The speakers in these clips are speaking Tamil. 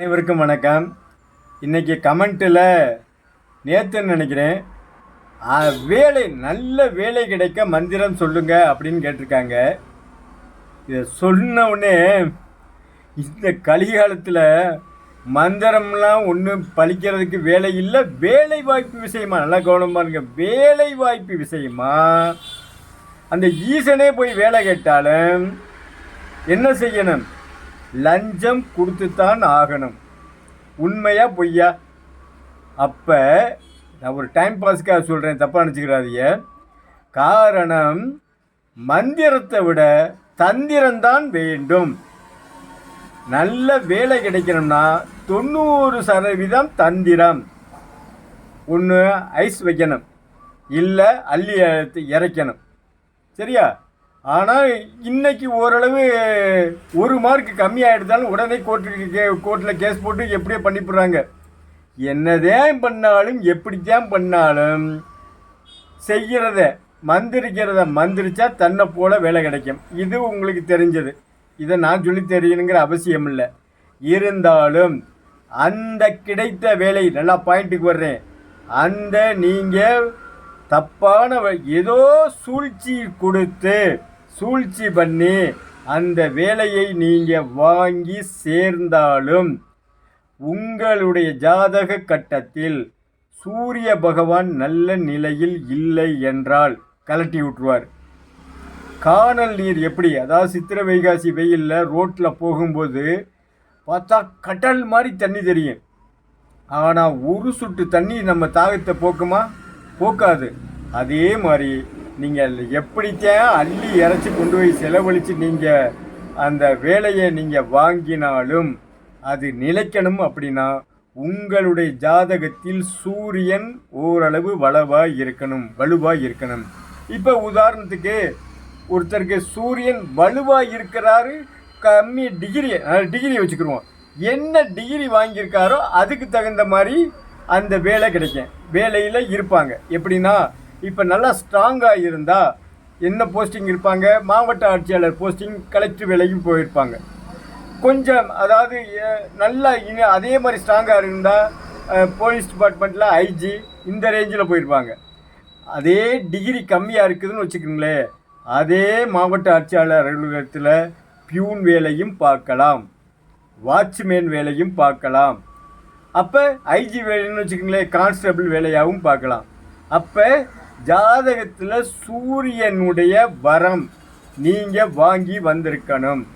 அனைவருக்கும் வணக்கம். இன்னைக்கு கமெண்ட்டில் நேற்றுன்னு நினைக்கிறேன்? வேலை நல்ல வேலை கிடைக்க மந்திரம் சொல்லுங்க அப்படின்னு கேட்டிருக்காங்க. இதை சொன்ன உடனே இந்த கலிகாலத்தில் மந்திரம்லாம் ஒன்றும் பழிக்கிறதுக்கு வேலை இல்லை வேலை வாய்ப்பு விஷயமா? நல்லா கவனமாக இருங்க வேலை வாய்ப்பு விஷயமா? அந்த ஈசனே போய் வேலை கேட்டாலும் என்ன செய்யணும்? லஞ்சம் கொடுத்துத்தான் ஆகணும். உண்மையா பொய்யா? அப்போ நான் ஒரு டைம் பாஸ்க்காக சொல்கிறேன் தப்பாக நினச்சிக்கிறாதீங்க. காரணம் மந்திரத்தை விட தந்திரம்தான் வேண்டும். நல்ல வேலை கிடைக்கணும்னா தொண்ணூறு சதவீதம் தந்திரம். ஒன்று ஐஸ் வைக்கணும். இல்லை அள்ளி இறைக்கணும். சரியா? ஆனால் இன்னைக்கு ஓரளவு ஒரு மார்க் கம்மியாகிடுதாலும் உடனே கோர்ட்டுக்கு கே கோர்ட்டில் கேஸ் போட்டு எப்படியோ பண்ணிவிடுறாங்க என்னதான் பண்ணாலும் எப்படித்தான் பண்ணாலும் செய்கிறத மந்திரிக்கிறத மந்திரிச்சா தன்னை போல வேலை கிடைக்கும். இது உங்களுக்கு தெரிஞ்சது. இதை நான் சொல்லி தெரியணுங்கிற அவசியம் இல்லை. இருந்தாலும் அந்த கிடைத்த வேலை நல்லா பாயிண்ட்டுக்கு வர்றேன். அந்த நீங்கள் தப்பான ஏதோ சூழ்ச்சி கொடுத்து சூழ்ச்சி பண்ணி அந்த வேலையை நீங்கள் வாங்கி சேர்ந்தாலும் உங்களுடைய ஜாதக கட்டத்தில் சூரிய பகவான் நல்ல நிலையில் இல்லை என்றால் கலட்டி விட்டுருவார். காணல் நீர் எப்படி? அதாவது சித்திரை வைகாசி வெயிலில் ரோட்டில் போகும்போது பார்த்தா கடல் மாதிரி தண்ணி தெரியும். ஆனால் ஒரு சுட்டு தண்ணி நம்ம தாகத்தை போக்குமா? போக்காது. அதே மாதிரி நீங்கள் எப்படித்தான் அள்ளி இறைச்சி கொண்டு போய் செலவழித்து நீங்கள் அந்த வேலையை நீங்கள் வாங்கினாலும் அது நிலைக்கணும் அப்படின்னா உங்களுடைய ஜாதகத்தில் சூரியன் ஓரளவு வளவாக இருக்கணும் வலுவாக இருக்கணும். இப்போ உதாரணத்துக்கு ஒருத்தருக்கு சூரியன் வலுவாக இருக்கிறாரு கம்மி டிகிரி டிகிரி வச்சுக்கிடுவோம் என்ன டிகிரி வாங்கியிருக்காரோ அதுக்கு தகுந்த மாதிரி அந்த வேலை கிடைக்கும். வேலையில் இருப்பாங்க. எப்படின்னா இப்போ நல்லா ஸ்ட்ராங்காக இருந்தால் என்ன போஸ்டிங் இருப்பாங்க? மாவட்ட ஆட்சியாளர் போஸ்டிங் கலெக்டர் வேலைக்கும் போயிருப்பாங்க. கொஞ்சம் அதாவது நல்லா இன்னும் அதே மாதிரி ஸ்ட்ராங்காக இருந்தால் போலீஸ் டிபார்ட்மெண்ட்டில் ஐஜி இந்த ரேஞ்சில் போயிருப்பாங்க. அதே டிகிரி கம்மியாக இருக்குதுன்னு வச்சுக்கோங்களேன். அதே மாவட்ட ஆட்சியாளர் அலுவலகத்தில் பியூன் வேலையும் பார்க்கலாம். வாட்ச்மேன் வேலையும் பார்க்கலாம். அப்போ ஐஜி வேலைன்னு வச்சுக்கோங்களேன் கான்ஸ்டபிள் வேலையாகவும் பார்க்கலாம். அப்போ ஜாதகத்தில் சூரியனுடைய வரம் நீங்கள் வாங்கி வந்திருக்கணும்.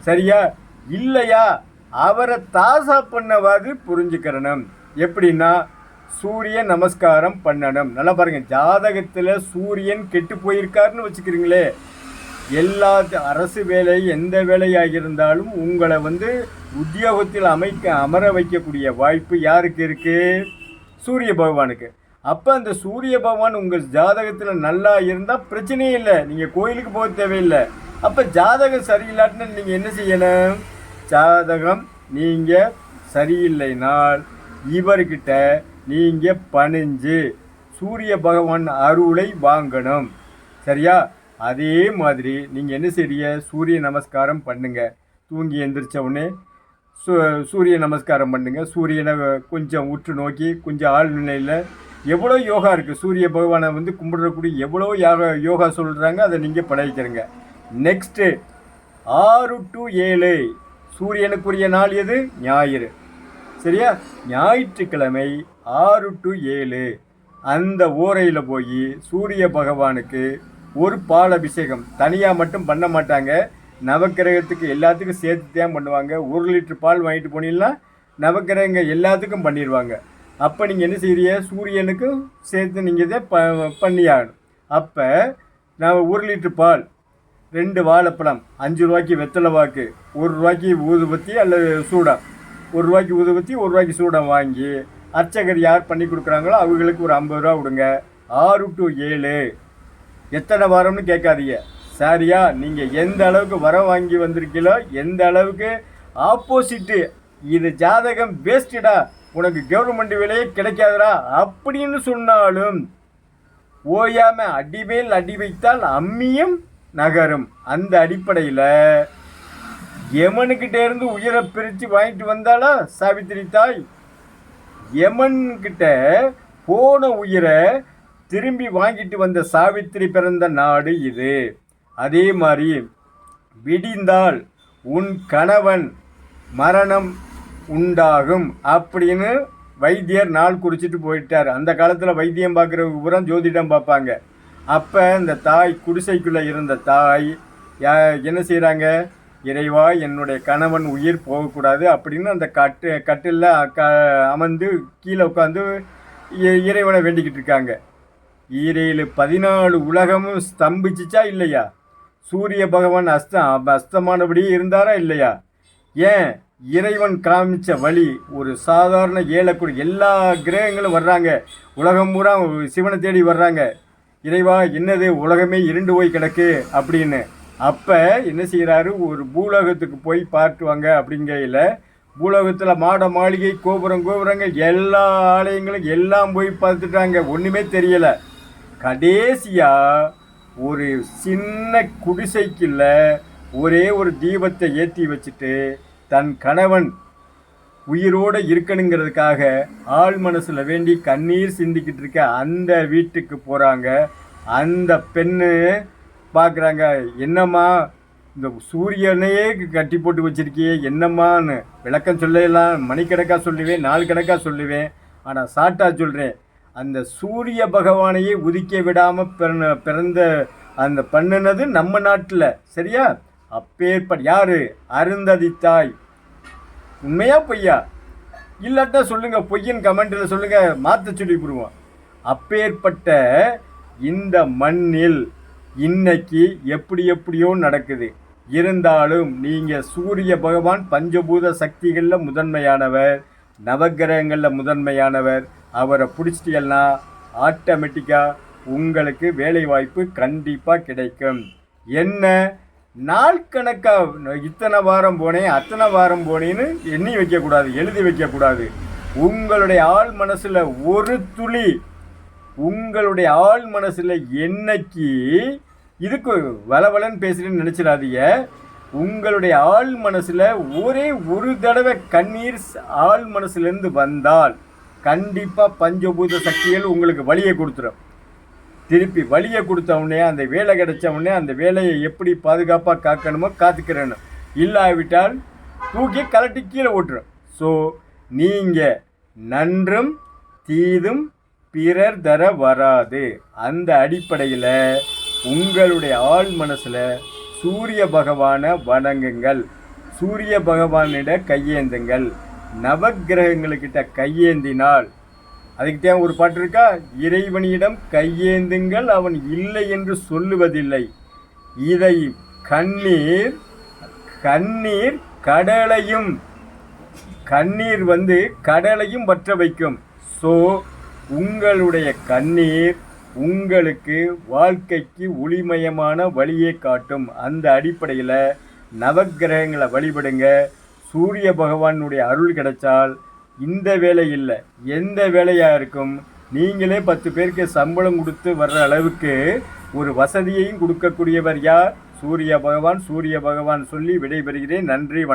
சரியா? இல்லையா? அவரை தாசா பண்ணவாது புரிஞ்சுக்கிறணும் எப்படின்னா சூரிய நமஸ்காரம் பண்ணணும். நல்லா பாருங்கள் ஜாதகத்தில் சூரியன் கெட்டு போயிருக்காருன்னு வச்சுக்கிறீங்களே. எல்லா அரசு வேலை எந்த வேலையாக இருந்தாலும் உங்களை வந்து உத்தியோகத்தில் அமைக்க அமர வைக்கக்கூடிய வாய்ப்பு யாருக்கு இருக்கு? சூரிய பகவானுக்கு. அப்போ அந்த சூரிய பகவான் உங்கள் ஜாதகத்தில் நல்லா இருந்தால் பிரச்சனையே இல்லை. நீங்கள் கோயிலுக்கு போக தேவையில்லை. அப்போ ஜாதகம் சரியில்லாட்டினா நீங்கள் என்ன செய்யணும்? ஜாதகம் நீங்கள் சரியில்லைனால் இவர்கிட்ட நீங்கள் பணிஞ்சு சூரிய பகவான் அருளை வாங்கணும். சரியா? அதே மாதிரி நீங்கள் என்ன செய்ய சூரிய நமஸ்காரம் பண்ணுங்க. தூங்கி எந்திரிச்ச உடனே சூ சூரிய நமஸ்காரம் பண்ணுங்கள் சூரியனை கொஞ்சம் உற்று நோக்கி கொஞ்சம் ஆழ்நிலையில் எவ்வளோ யோகா இருக்குது சூரிய பகவானை வந்து கும்பிடக்கூடிய எவ்வளோ யாக யோகா சொல்கிறாங்க அதை நீங்கள் பழகிக்கிறங்க நெக்ஸ்ட்டு ஆறு டு ஏழு சூரியனுக்குரிய நாள் எது? ஞாயிறு. சரியா? ஞாயிற்றுக்கிழமை ஆறு டு ஏழு அந்த ஓரையில் போய் சூரிய பகவானுக்கு ஒரு பால் அபிஷேகம் தனியாக மட்டும் பண்ண மாட்டாங்க. நவக்கிரகத்துக்கு எல்லாத்துக்கும் சேர்த்து தான் பண்ணுவாங்க. ஒரு லிட்டர் பால் வாங்கிட்டு போனீங்கன்னா நவக்கிரகங்க எல்லாத்துக்கும் பண்ணிடுவாங்க அப்போ நீங்கள் என்ன செய்கிறீங்க சூரியனுக்கும் சேர்த்து நீங்கள் இதை ப பண்ணியாகணும். அப்போ நான் ஒரு லிட்டர் பால் ரெண்டு வாழைப்பழம் அஞ்சு ரூபாய்க்கு வெத்தலை வாக்கு ஒரு ரூபாய்க்கு ஊதுபத்தி அல்லது சூடம் ஒரு ரூபாய்க்கு ஊதுபத்தி ஒரு ரூபாய்க்கு சூடம் வாங்கி அர்ச்சகர் யார் பண்ணி கொடுக்குறாங்களோ அவங்களுக்கு ஒரு ஐம்பது ரூபா கொடுங்க. ஆறு டு ஏழு. எத்தனை வாரம்னு கேட்காதீங்க. சரியா நீங்கள் எந்த அளவுக்கு வரம் வாங்கி வந்திருக்கீங்களோ எந்த அளவுக்கு ஆப்போசிட்டு இது ஜாதகம் வேஸ்டடா உனக்கு கவர்மெண்ட் வேலையே கிடைக்காதுடா அப்படின்னு சொன்னாலும் ஓயாம அடிமேல் அடி வைத்தால் அம்மியும் நகரும். அந்த அடிப்படையில் யமனுக்கிட்ட இருந்து உயிரை பிரித்து வாங்கிட்டு வந்தாளா சாவித்திரி தாய்? யமன்கிட்ட போன உயிரை திரும்பி வாங்கிட்டு வந்த சாவித்திரி பிறந்த நாடு இது. அதே மாதிரி விடிந்தால் உன் கணவன் மரணம் உண்டாகும் அப்படின்னு வைத்தியர் நாள் குடிச்சிட்டு போயிட்டார். அந்த காலத்தில் வைத்தியம் பார்க்குறவங்க பூரா ஜோதிடம் பார்ப்பாங்க. அப்போ இந்த தாய் குடிசைக்குள்ளே இருந்த தாய் யா என்ன செய்கிறாங்க இறைவா என்னுடைய கணவன் உயிர் போகக்கூடாது அப்படின்னு அந்த கட்டு கட்டில் க அமர்ந்து கீழே உட்காந்து இ- இறைவனை வேண்டிக்கிட்டு இருக்காங்க. ஈரையில் பதினாலு உலகமும் ஸ்தம்பிச்சுச்சா இல்லையா? சூரிய பகவான் அஸ்தம் அஸ்தமானபடி இருந்தாரா இல்லையா? ஏன்? இறைவன் காமிச்ச வழி ஒரு சாதாரண ஏழக்குடி எல்லா கிரகங்களும் வர்றாங்க. உலகம் பூரா சிவனை தேடி வர்றாங்க. இறைவா என்னது உலகமே இருண்டு போய் கிடக்கு அப்படின்னு. அப்போ என்ன செய்கிறாரு ஒரு பூலோகத்துக்கு போய் பார்த்துவாங்க அப்படிங்கையில் பூலோகத்தில் மாட மாளிகை கோபுரம் கோபுரங்கள் எல்லா ஆலயங்களும் எல்லாம் போய் பார்த்துட்டாங்க. ஒன்றுமே தெரியலை. கடைசியாக ஒரு சின்ன குடிசைக்குள்ள ஒரே ஒரு தீபத்தை ஏற்றி வச்சுட்டு தன் கணவன் உயிரோடு இருக்கணுங்கிறதுக்காக ஆள் மனசில் வேண்டி கண்ணீர் சிந்திக்கிட்டு இருக்க அந்த வீட்டுக்கு போகிறாங்க அந்த பெண்ணு பார்க்குறாங்க என்னம்மா இந்த சூரியனையே கட்டி போட்டு வச்சிருக்கியே என்னம்மான்னு விளக்கம் சொல்லலாம் மணிக்கணக்காக சொல்லுவேன் நாள் கணக்காக சொல்லுவேன். ஆனால் சாட்டா சொல்கிறேன் அந்த சூரிய பகவானையே உதிக்க விடாமல் பிறந்த பிறந்த அந்த பண்ணுனது நம்ம நாட்டில் சரியா? அப்பேற்பட்ட யார்? அருந்ததி தாய். உண்மையா பொய்யா? இல்லாட்டா சொல்லுங்க பொய்யன் கமெண்ட்ல சொல்லுங்க மாத்த சொல்லி விடுவோம் அப்பேற்பட்ட இந்த மண்ணில் இன்னைக்கு எப்படி எப்படியோ நடக்குது. இருந்தாலும் நீங்க சூரிய பகவான் பஞ்சபூத சக்திகளில் முதன்மையானவர் நவகிரகங்களில் முதன்மையானவர். அவரை பிடிச்சிட்டீங்கன்னா ஆட்டோமேட்டிக்காக உங்களுக்கு வேலை வாய்ப்பு கண்டிப்பாக கிடைக்கும். என்ன? நாள் கணக்காக இத்தனை வாரம் போனேன் அத்தனை வாரம் போனேன்னு எண்ணி வைக்கக்கூடாது எழுதி வைக்கக்கூடாது. உங்களுடைய ஆள் மனசில் ஒரு துளி உங்களுடைய ஆள் மனசில் என்னைக்கு இதுக்கு வளவலன்னு பேசுகிறேன்னு நினச்சிடாதீங்க. உங்களுடைய ஆள் மனசில் ஒரே ஒரு தடவை கண்ணீர் ஆள் மனசுலேருந்து வந்தால் கண்டிப்பாக பஞ்சபூத சக்திகள் உங்களுக்கு வழியை கொடுத்துரும். திருப்பி வழியை கொடுத்தவனே அந்த வேலை கிடைச்ச உடனே அந்த வேலையை எப்படி பாதுகாப்பாக காக்கணுமோ காத்துக்கிறேன்னு. இல்லாவிட்டால் தூக்கி கலட்டி கீழே ஓட்டுரும். ஸோ நீங்கள் நன்றும் தீதும் பிறர் தர வராது. அந்த அடிப்படையில் உங்களுடைய ஆள் மனசில் சூரிய பகவானை வணங்குங்கள். சூரிய பகவானிட கையேந்துங்கள். நவக்கிரகங்களுக்கிட்ட கையேந்தினால் அதுக்கிட்டே ஒரு பாட்டு இருக்கா? இறைவனிடம் கையேந்துங்கள் அவன் இல்லை என்று சொல்லுவதில்லை. இதை கண்ணீர் கண்ணீர் கடலையும் கண்ணீர் வந்து கடலையும் வற்ற வைக்கும். ஸோ உங்களுடைய கண்ணீர் உங்களுக்கு வாழ்க்கைக்கு ஒளிமயமான வழியை காட்டும். அந்த அடிப்படையில் நவக்கிரகங்களை வழிபடுங்க. சூரிய பகவானுடைய அருள் கிடைச்சால் இந்த வேலை இல்லை. எந்த வேலையாக இருக்கும்? நீங்களே பத்து பேருக்கு சம்பளம் கொடுத்து வர்ற அளவுக்கு ஒரு வசதியையும் கொடுக்கக்கூடியவர் யார்? சூரிய பகவான் சூரிய பகவான் சொல்லி விடைபெறுகிறேன். நன்றி வணக்கம்.